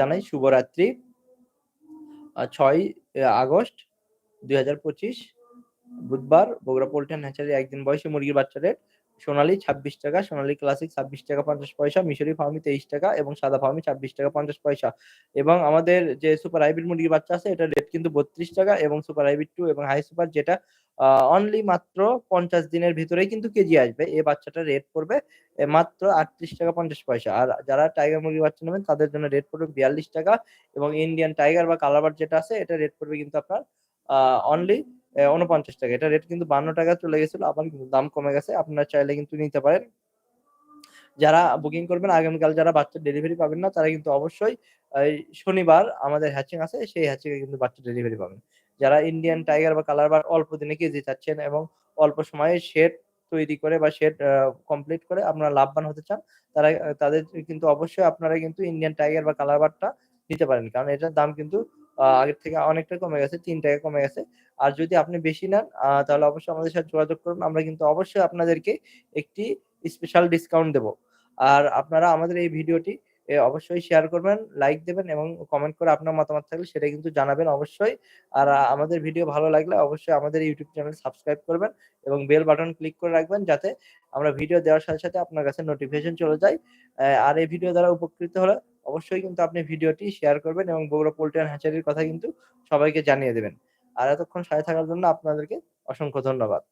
জানাই, শুভরাত্রি। ছয় আগস্ট দুই হাজার পঁচিশ, বুধবার বগুড়া পোল্ট্রি হ্যাচারি একদিন বয়সী মুরগির বাচ্চা রেট সোনালী ছাব্বিশ টাকা, সোনালী ক্লাসিক ছাব্বিশ টাকা পঞ্চাশ পয়সা, মিশরি ফার্মি তেইশ টাকা এবং সাদা ফার্মি ছাব্বিশ টাকা পঞ্চাশ পয়সা। এবং আমাদের যে সুপার হাইব্রিড মুরগির বাচ্চা আছে, এটা রেট কিন্তু বত্রিশ টাকা এবং সুপার হাইব্রিড টু এবং হাই সুপার যেটা অনলি মাত্র পঞ্চাশ দিনের ভিতরেই কিন্তু কেজি আসবে। এই বাচ্চাটা রেট পড়বে মাত্র আটত্রিশ টাকা পঞ্চাশ পয়সা। আর যারা টাইগার মুরগির বাচ্চা নেবেন, তাদের জন্য রেট পড়বে বিয়াল্লিশ টাকা এবং ইন্ডিয়ান টাইগার বা কালাবার যেটা আছে, এটা রেট পড়বে কিন্তু আপনার অনলি উনপঞ্চাশ টাকা। এটা রেট কিন্তু বান্ন টাকা চলে গেছিল, আবার কিন্তু দাম কমে গেছে। আপনারা চাইলে কিন্তু নিতে পারেন। যারা বুকিং করবেন, আগামীকাল যারা বাচ্চা ডেলিভারি পাবেন না, তারা কিন্তু অবশ্যই শনিবার আমাদের হ্যাচিং আছে সেই হ্যাচিং এ কিন্তু বাচ্চা ডেলিভারি পাবেন। যারা ইন্ডিয়ান টাইগার বা কালার বার অল্প দিনে কেজি চাচ্ছেন এবং অল্প সময়ে শেড তৈরি করে বা শেড কমপ্লিট করে আপনারা লাভবান হতে চান তারা তাদের কিন্তু অবশ্যই আপনারা কিন্তু ইন্ডিয়ান টাইগার বা কালার বারটা নিতে পারেন। কারণ এটার দাম কিন্তু আগের থেকে অনেকটা কমে গেছে তিন টাকা কমে গেছে। আর যদি আপনি বেশি নেন তাহলে অবশ্যই আমাদের সাথে যোগাযোগ করুন। আমরা কিন্তু অবশ্যই আপনাদেরকে একটি স্পেশাল ডিসকাউন্ট দেব। আর আপনারা আমাদের এই ভিডিওটি অবশ্যই শেয়ার করবেন লাইক দেবেন এবং কমেন্ট করে আপনার মতামত থাকলে সেটা কিন্তু জানাবেন অবশ্যই। আর আমাদের ভিডিও ভালো লাগলে অবশ্যই আমাদের ইউটিউব চ্যানেল সাবস্ক্রাইব করবেন এবং বেল বাটন ক্লিক করে রাখবেন যাতে আমরা ভিডিও দেওয়ার সাথে সাথে আপনার কাছে নোটিফিকেশন চলে যায়। আর এই ভিডিও দ্বারা উপকৃত হলে অবশ্যই কিন্তু আপনি ভিডিওটি শেয়ার করবেন এবং বগুড়া পোল্ট্রি হ্যাচারির কথা কিন্তু সবাইকে জানিয়ে দেবেন। আর এতক্ষণ সাথে থাকার জন্য আপনাদেরকে অসংখ্য ধন্যবাদ।